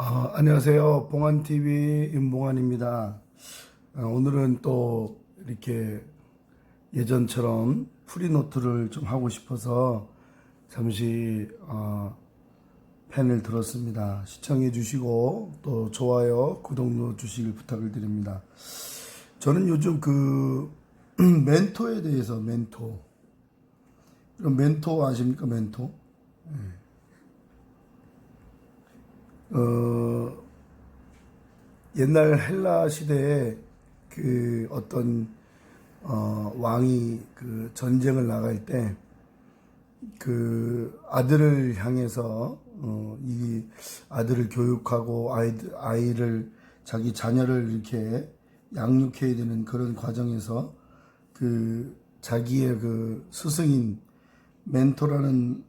아, 안녕하세요. 봉안TV 임봉안입니다. 아, 오늘은 또 이렇게 예전처럼 프리노트를 좀 하고 싶어서 잠시 어, 펜을 들었습니다. 시청해 주시고 또 좋아요, 구독 눌러 주시길 부탁을 드립니다. 저는 요즘 그 멘토에 대해서 멘토 그럼 멘토 아십니까 멘토? 어, 옛날 헬라 시대에 그 어떤 어, 왕이 그 전쟁을 나갈 때 그 아들을 향해서 어, 이 아들을 교육하고 아이들, 아이를 자기 자녀를 이렇게 양육해야 되는 그런 과정에서 그 자기의 그 스승인 멘토라는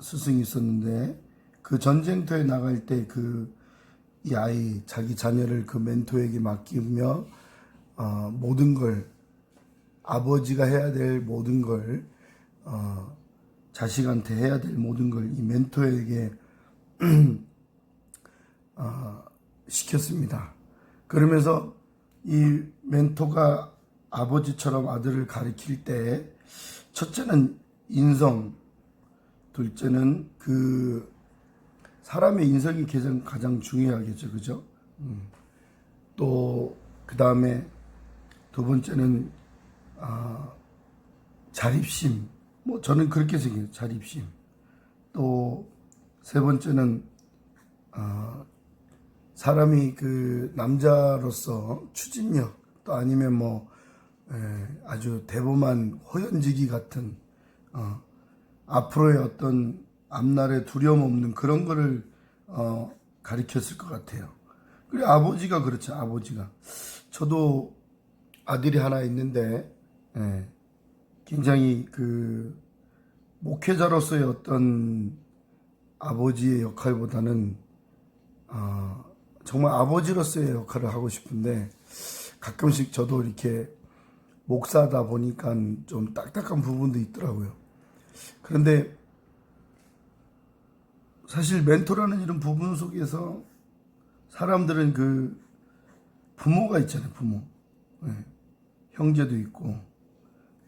스승이 있었는데 그 전쟁터에 나갈 때그 이 아이 자기 자녀를 그 멘토에게 맡기며 어, 모든 걸 아버지가 해야 될 모든 걸 어, 자식한테 해야 될 모든 걸 이 멘토에게 어, 시켰습니다. 그러면서 이 멘토가 아버지처럼 아들을 가리킬 때 첫째는 인성, 둘째는 그 사람의 인성이 가장, 가장 중요하겠죠. 그죠? 음. 또, 그 다음에 두 번째는, 아, 자립심. 뭐, 저는 그렇게 생겨요. 자립심. 또, 세 번째는, 아, 사람이 그 남자로서 추진력, 또 아니면 뭐, 에, 아주 대범한 호연지기 같은, 어, 앞으로의 어떤 앞날에 두려움 없는 그런 거를 어, 가리켰을 것 같아요. 그리고 아버지가 그렇죠. 아버지가 저도 아들이 하나 있는데 예, 굉장히 그 목회자로서의 어떤 아버지의 역할보다는 어, 정말 아버지로서의 역할을 하고 싶은데 가끔씩 저도 이렇게 목사다 보니까 좀 딱딱한 부분도 있더라고요. 그런데 사실 멘토라는 이런 부분 속에서 사람들은 그 부모가 있잖아요, 부모. 예. 형제도 있고,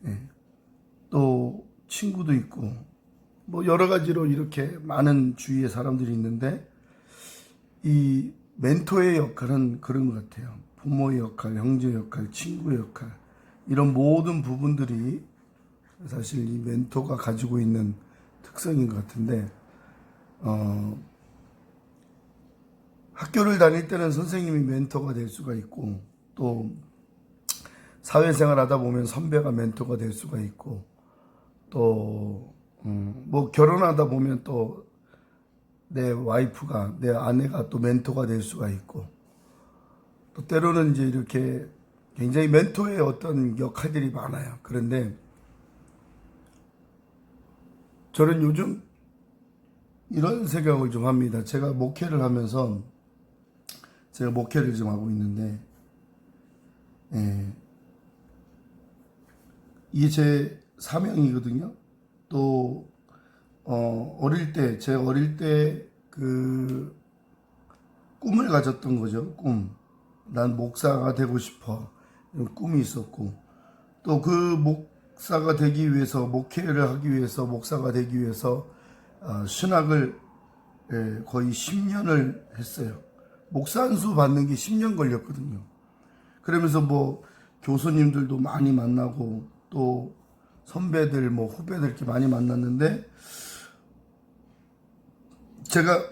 예. 또 친구도 있고, 뭐 여러 가지로 이렇게 많은 주위에 사람들이 있는데, 이 멘토의 역할은 그런 것 같아요. 부모의 역할, 형제의 역할, 친구의 역할, 이런 모든 부분들이 사실 이 멘토가 가지고 있는 특성인 것 같은데, 어, 학교를 다닐 때는 선생님이 멘토가 될 수가 있고 또 사회생활 하다 보면 선배가 멘토가 될 수가 있고 또뭐 결혼하다 보면 또 내 와이프가 내 아내가 또 멘토가 될 수가 있고 또 때로는 이제 이렇게 굉장히 멘토의 어떤 역할들이 많아요. 그런데 저는 요즘 이런 생각을 좀 합니다. 제가 목회를 하면서 제가 목회를 좀 하고 있는데 예, 이게 제 사명이거든요. 또 어, 어릴 때, 제 어릴 때 그 꿈을 가졌던 거죠. 꿈. 난 목사가 되고 싶어. 이런 꿈이 있었고 또 그 목사가 되기 위해서 목회를 하기 위해서 목사가 되기 위해서 어, 신학을 예, 거의 10년을 했어요. 목사 한수 받는 게 10년 걸렸거든요. 그러면서 뭐 교수님들도 많이 만나고 또 선배들 뭐 후배들 이렇게 많이 만났는데 제가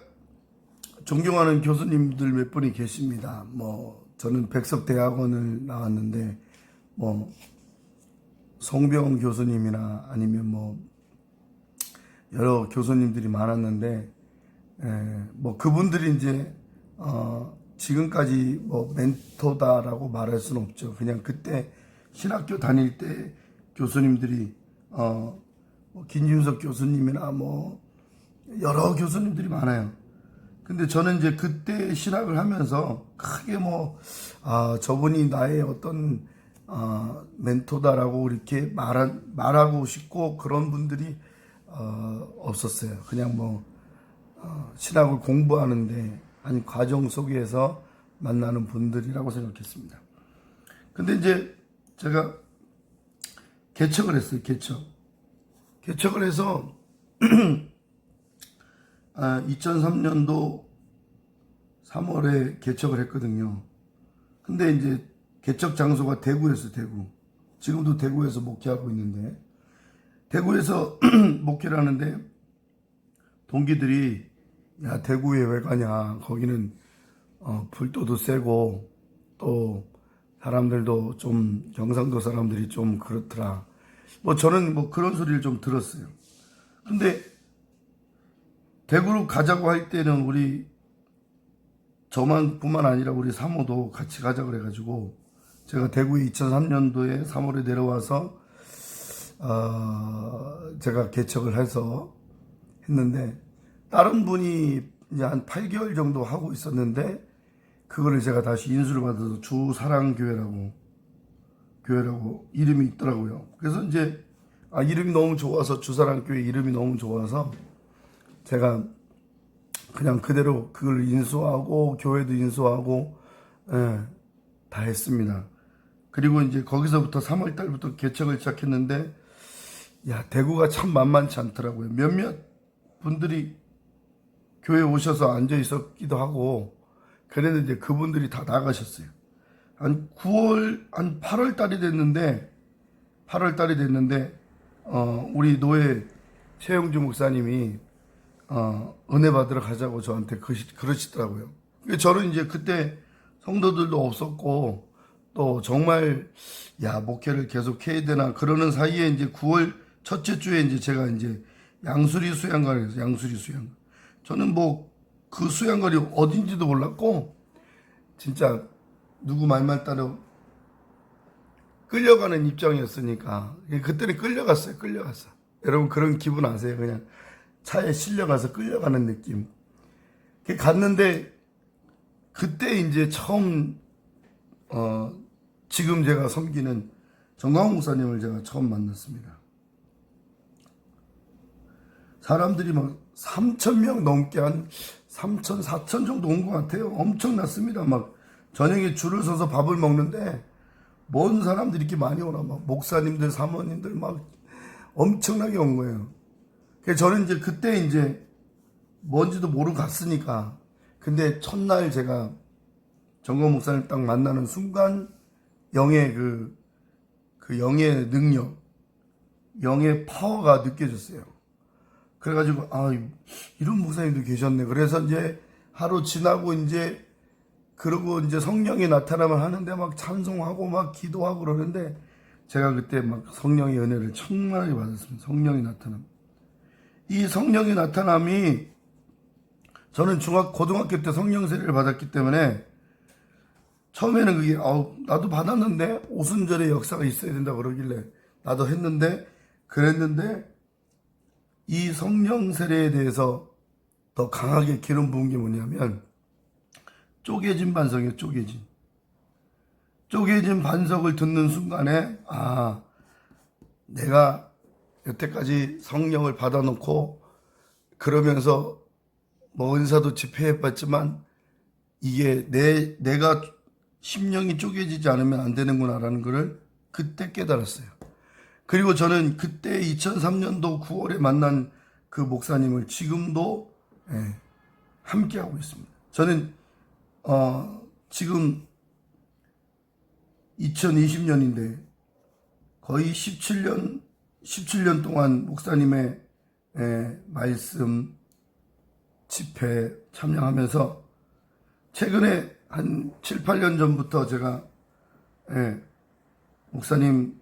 존경하는 교수님들 몇 분이 계십니다. 뭐 저는 백석 대학원을 나왔는데 뭐 송병훈 교수님이나 아니면 뭐 여러 교수님들이 많았는데 에, 뭐 그분들이 이제 어, 지금까지 뭐 멘토다라고 말할 수는 없죠. 그냥 그때 신학교 다닐 때 교수님들이 어, 뭐 김준석 교수님이나 뭐 여러 교수님들이 많아요. 근데 저는 이제 그때 신학을 하면서 크게 뭐, 아, 저분이 나의 어떤, 어, 멘토다라고 이렇게 말, 말하고 싶고 그런 분들이 어, 없었어요. 그냥 뭐 어, 신학을 공부하는데 한 과정 속에서 만나는 분들이라고 생각했습니다. 근데 이제 제가 개척을 했어요. 개척. 개척을 해서 아, 2003년도 3월에 개척을 했거든요. 근데 이제 개척 장소가 대구였어요. 대구. 지금도 대구에서 목회하고 있는데 대구에서 목회를 하는데 동기들이 야 대구에 왜 가냐? 거기는 어, 불도도 세고 또 사람들도 좀 경상도 사람들이 좀 그렇더라. 뭐 저는 뭐 그런 소리를 좀 들었어요. 근데 대구로 가자고 할 때는 우리 저만 뿐만 아니라 우리 사모도 같이 가자 그래가지고 제가 대구에 2003년도에 3월에 내려와서 어, 제가 개척을 해서 했는데 다른 분이 이제 한 8개월 정도 하고 있었는데 그거를 제가 다시 인수를 받아서 주사랑교회라고 교회라고 이름이 있더라고요. 그래서 이제 아 이름이 너무 좋아서 주사랑교회 이름이 너무 좋아서 제가 그냥 그대로 그걸 인수하고 교회도 인수하고 예, 다 했습니다. 그리고 이제 거기서부터 3월 달부터 개척을 시작했는데 야 대구가 참 만만치 않더라고요. 몇몇 분들이 교회 오셔서 앉아 있었기도 하고 그랬는데 그분들이 다 나가셨어요. 한 9월 한 8월 달이 됐는데 8월 달이 됐는데 어 우리 노예 최영주 목사님이 어 은혜 받으러 가자고 저한테 그러시. 그러니까 저는 이제 그때 성도들도 없었고 또 정말 야 목회를 계속 해야 되나 그러는 사이에 이제 9월 첫째 주에 이제 제가 이제 양수리 수양관에 서 양수리 수양관 저는 뭐 그 수양관이 어딘지도 몰랐고 진짜 누구 말만 따라 끌려가는 입장이었으니까 그때는 끌려갔어요. 끌려갔어 여러분 그런 기분 아세요? 그냥 차에 실려가서 끌려가는 느낌. 그 갔는데 그때 이제 처음 어 지금 제가 섬기는 정광훈 목사님을 제가 처음 만났습니다. 사람들이 막 3천 명 넘게 한 3천, 4천 정도 온 것 같아요. 엄청났습니다. 막 저녁에 줄을 서서 밥을 먹는데 뭔 사람들이 이렇게 많이 오나 막 목사님들, 사모님들 막 엄청나게 온 거예요. 그래서 저는 이제 그때 이제 뭔지도 모르고 갔으니까 근데 첫날 제가 정건 목사님 딱 만나는 순간 영의 그, 그 영의 능력, 영의 파워가 느껴졌어요. 그래가지고, 아, 이런 목사님도 계셨네. 그래서 이제 하루 지나고 이제, 그러고 이제 성령이 나타나면 하는데 막 찬송하고 막 기도하고 그러는데, 제가 그때 막 성령의 은혜를 충만하게 받았습니다. 성령이 나타남. 이 성령의 나타남이, 저는 중학, 고등학교 때 성령 세례를 받았기 때문에, 처음에는 그게 아우 나도 받았는데 오순절의 역사가 있어야 된다 그러길래 나도 했는데 그랬는데 이 성령 세례에 대해서 더 강하게 기름 부은 게 뭐냐면 쪼개진 반석이에요 쪼개진 쪼개진 반석을 듣는 순간에 아 내가 여태까지 성령을 받아놓고 그러면서 뭐 은사도 집회해봤지만 이게 내 내가 심령이 쪼개지지 않으면 안 되는구나라는 것을 그때 깨달았어요. 그리고 저는 그때 2003년도 9월에 만난 그 목사님을 지금도 예, 함께하고 있습니다. 저는 어, 지금 2020년인데 거의 17년 17년 동안 목사님의 예, 말씀 집회 참여하면서 최근에 한 7, 8년 전부터 제가 예, 목사님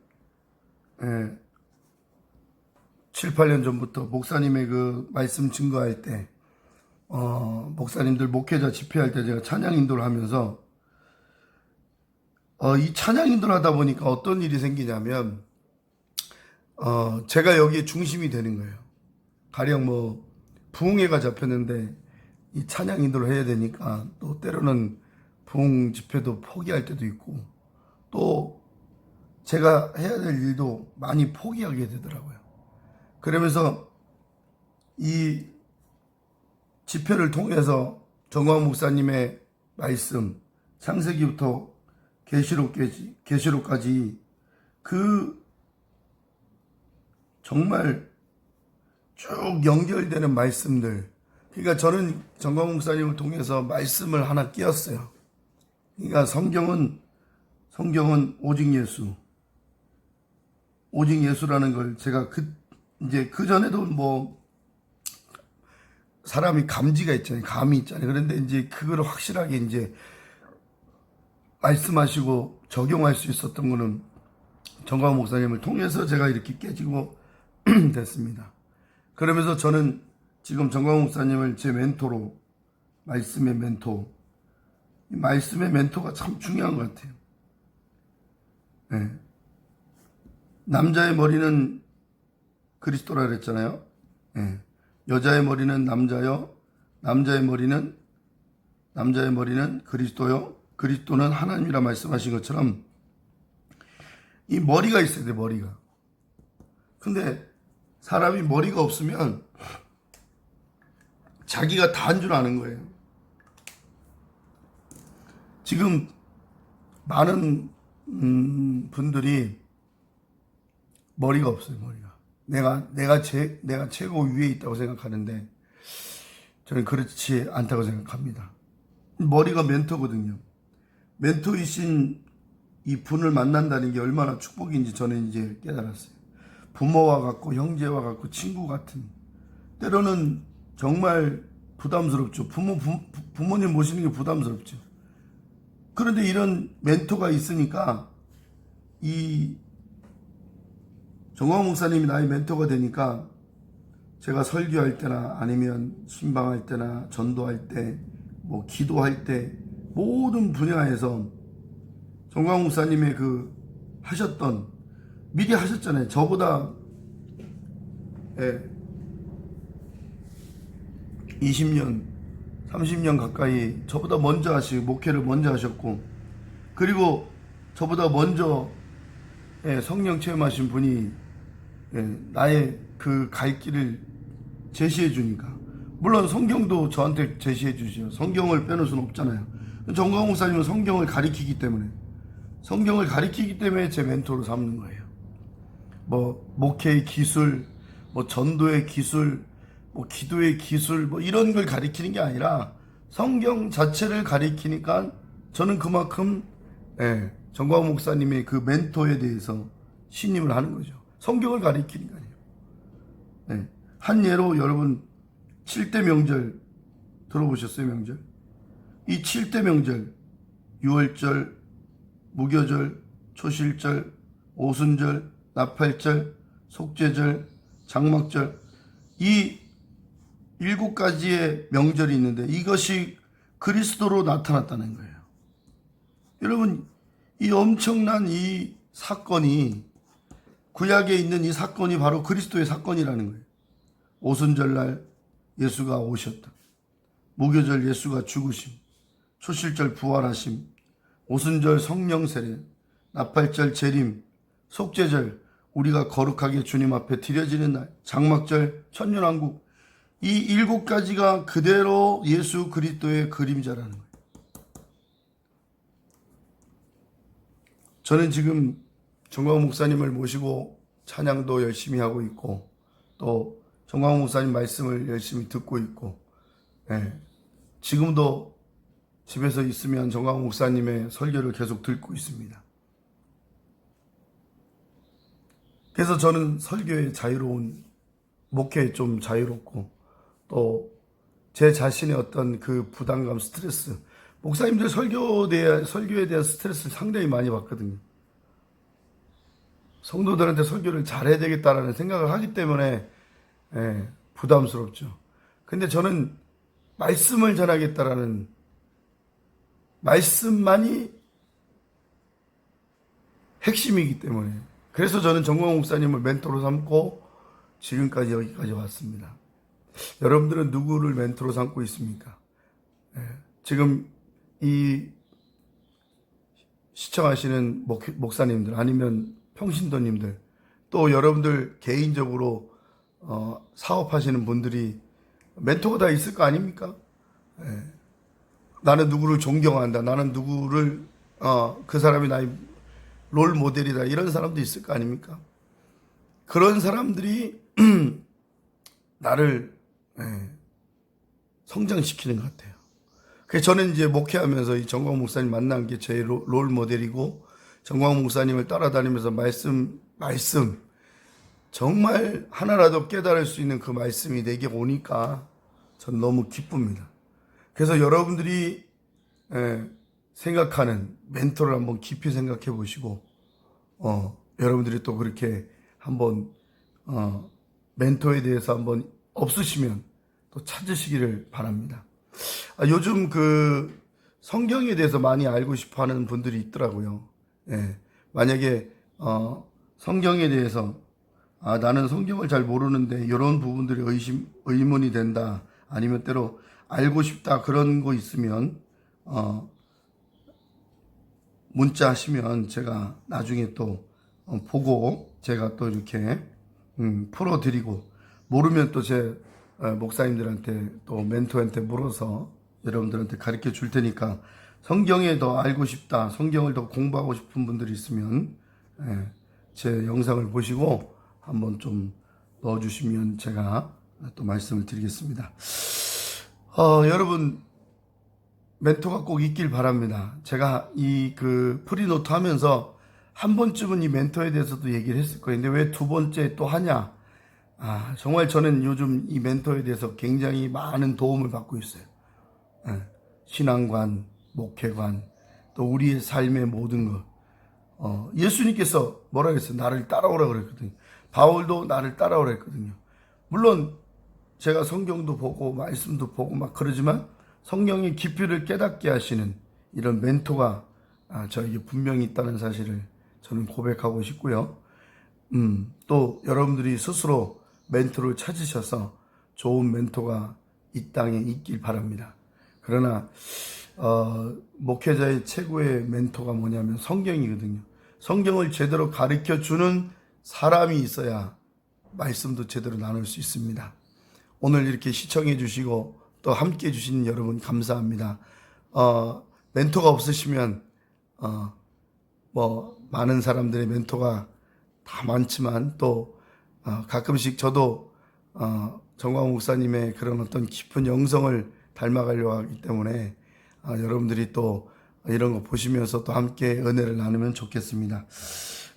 예, 7, 8년 전부터 목사님의 그 말씀 증거할 때 어, 목사님들 목회자 집회할 때 제가 찬양 인도를 하면서 어, 이 찬양 인도를 하다 보니까 어떤 일이 생기냐면 어, 제가 여기에 중심이 되는 거예요. 가령 뭐 부흥회가 잡혔는데 이 찬양 인도를 해야 되니까 또 때로는 부흥 집회도 포기할 때도 있고 또 제가 해야 될 일도 많이 포기하게 되더라고요. 그러면서 이 집회를 통해서 정광 목사님의 말씀 창세기부터 계시록까지 계시록까지 그 정말 쭉 연결되는 말씀들. 그러니까 저는 정광 목사님을 통해서 말씀을 하나 끼었어요. 그러니까 성경은 성경은 오직 예수. 오직 예수라는 걸 제가 그 이제 그 전에도 뭐 사람이 감지가 있잖아요. 감이 있잖아요. 그런데 이제 그거를 확실하게 이제 말씀하시고 적용할 수 있었던 거는 정광 목사님을 통해서 제가 이렇게 깨지고 됐습니다. 그러면서 저는 지금 정광 목사님을 제 멘토로 말씀의 멘토 이 말씀의 멘토가 참 중요한 것 같아요. 네. 남자의 머리는 그리스도라 그랬잖아요. 예. 여자의 머리는 남자요. 남자의 머리는 남자의 머리는 그리스도요. 그리스도는 하나님이라 말씀하신 것처럼 이 머리가 있어야 돼, 머리가. 근데 사람이 머리가 없으면 자기가 다 한 줄 아는 거예요. 지금 많은 음, 분들이 머리가 없어요, 머리가. 내가 내가 제 내가 최고 위에 있다고 생각하는데 저는 그렇지 않다고 생각합니다. 머리가 멘토거든요. 멘토이신 이 분을 만난다는 게 얼마나 축복인지 저는 이제 깨달았어요. 부모와 같고 형제와 같고 친구 같은 때로는 정말 부담스럽죠. 부모 부, 부모님 모시는 게 부담스럽죠. 그런데 이런 멘토가 있으니까 이 정광 목사님이 나의 멘토가 되니까 제가 설교할 때나 아니면 신방할 때나 전도할 때, 뭐 기도할 때 모든 분야에서 정광 목사님의 그 하셨던 미리 하셨잖아요. 저보다 예, 20년, 30년 가까이 저보다 먼저 하시고 목회를 먼저 하셨고 그리고 저보다 먼저 예, 성령 체험하신 분이 예, 나의 그 갈 길을 제시해 주니까 물론 성경도 저한테 제시해 주시죠. 성경을 빼놓을 수는 없잖아요. 정광 목사님은 성경을 가리키기 때문에 성경을 가리키기 때문에 제 멘토로 삼는 거예요. 뭐 목회의 기술, 뭐 전도의 기술, 뭐 기도의 기술, 뭐 이런 걸 가리키는 게 아니라 성경 자체를 가리키니까 저는 그만큼 예, 정광 목사님의 그 멘토에 대해서 신임을 하는 거죠. 성경을 가리키는 거 아니에요. 예, 한 예로 여러분 7대 명절 들어보셨어요 명절? 이 7대 명절 유월절, 무교절, 초실절, 오순절, 나팔절, 속죄절, 장막절 이 일곱 가지의 명절이 있는데 이것이 그리스도로 나타났다는 거예요. 여러분 이 엄청난 이 사건이 구약에 있는 이 사건이 바로 그리스도의 사건이라는 거예요. 오순절날 예수가 오셨다. 무교절 예수가 죽으심. 초실절 부활하심. 오순절 성령 세례. 나팔절 재림. 속죄절 우리가 거룩하게 주님 앞에 드려지는 날. 장막절 천년왕국. 이 일곱 가지가 그대로 예수 그리스도의 그림자라는 거예요. 저는 지금 정광 목사님을 모시고 찬양도 열심히 하고 있고 또 정광 목사님 말씀을 열심히 듣고 있고 예, 지금도 집에서 있으면 정광 목사님의 설교를 계속 듣고 있습니다. 그래서 저는 설교에 자유로운 목회에 좀 자유롭고 또 제 자신의 어떤 그 부담감, 스트레스 목사님들 설교에 대한, 설교에 대한 스트레스를 상당히 많이 받거든요. 성도들한테 설교를 잘해야 되겠다라는 생각을 하기 때문에 예, 부담스럽죠. 근데 저는 말씀을 전하겠다라는 말씀만이 핵심이기 때문에 그래서 저는 정광 목사님을 멘토로 삼고 지금까지 여기까지 왔습니다. 여러분들은 누구를 멘토로 삼고 있습니까? 예, 지금 이 시청하시는 목, 목사님들 아니면 평신도님들 또 여러분들 개인적으로 어, 사업하시는 분들이 멘토가 다 있을 거 아닙니까? 예. 나는 누구를 존경한다. 나는 누구를 어, 그 사람이 나의 롤 모델이다. 이런 사람도 있을 거 아닙니까? 그런 사람들이 나를 예, 성장시키는 것 같아요. 그래서 저는 이제 목회하면서 이 정광 목사님 만난 게 제 롤 모델이고 정광 목사님을 따라다니면서 말씀 말씀 정말 하나라도 깨달을 수 있는 그 말씀이 내게 오니까 전 너무 기쁩니다. 그래서 여러분들이 예, 생각하는 멘토를 한번 깊이 생각해 보시고 어, 여러분들이 또 그렇게 한번 어, 멘토에 대해서 한번 없으시면 또 찾으시기를 바랍니다. 아, 요즘 그 성경에 대해서 많이 알고 싶어 하는 분들이 있더라고요. 예, 만약에 어, 성경에 대해서 아, 나는 성경을 잘 모르는데 이런 부분들이 의심, 의문이 된다. 아니면 때로 알고 싶다. 그런 거 있으면, 어, 문자 하시면 제가 나중에 또 어, 보고 제가 또 이렇게 음, 풀어드리고 모르면 또 제 목사님들한테 또 멘토한테 물어서 여러분들한테 가르쳐 줄 테니까 성경에 더 알고 싶다, 성경을 더 공부하고 싶은 분들이 있으면 예, 제 영상을 보시고 한번 좀 넣어주시면 제가 또 말씀을 드리겠습니다. 어, 여러분 멘토가 꼭 있길 바랍니다. 제가 이 그 프리노트 하면서 한 번쯤은 이 멘토에 대해서도 얘기를 했을 거예요. 근데 왜 두 번째 또 하냐? 아, 정말 저는 요즘 이 멘토에 대해서 굉장히 많은 도움을 받고 있어요. 예, 신앙관, 목회관, 또 우리의 삶의 모든 것. 어, 예수님께서 뭐라 그랬어요? 나를 따라오라 그랬거든요. 바울도 나를 따라오라 했거든요. 물론 제가 성경도 보고 말씀도 보고 막 그러지만 성경의 깊이를 깨닫게 하시는 이런 멘토가 아, 저에게 분명히 있다는 사실을 저는 고백하고 싶고요. 음, 또 여러분들이 스스로 멘토를 찾으셔서 좋은 멘토가 이 땅에 있길 바랍니다. 그러나 어, 목회자의 최고의 멘토가 뭐냐면 성경이거든요. 성경을 제대로 가르쳐 주는 사람이 있어야 말씀도 제대로 나눌 수 있습니다. 오늘 이렇게 시청해 주시고 또 함께 해 주신 여러분 감사합니다. 어, 멘토가 없으시면 어, 뭐 많은 사람들의 멘토가 다 많지만 또 어, 가끔씩 저도 어, 정광 목사님의 그런 어떤 깊은 영성을 닮아가려고 하기 때문에 어, 여러분들이 또 이런 거 보시면서 또 함께 은혜를 나누면 좋겠습니다.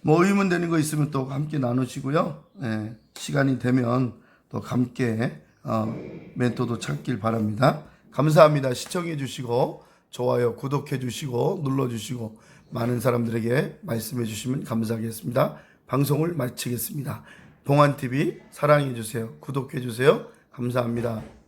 뭐 의문 되는 거 있으면 또 함께 나누시고요. 예, 시간이 되면 또 함께 어, 멘토도 찾길 바랍니다. 감사합니다. 시청해 주시고 좋아요, 구독해 주시고 눌러 주시고 많은 사람들에게 말씀해 주시면 감사하겠습니다. 방송을 마치겠습니다. 동안TV 사랑해 주세요. 구독해 주세요. 감사합니다.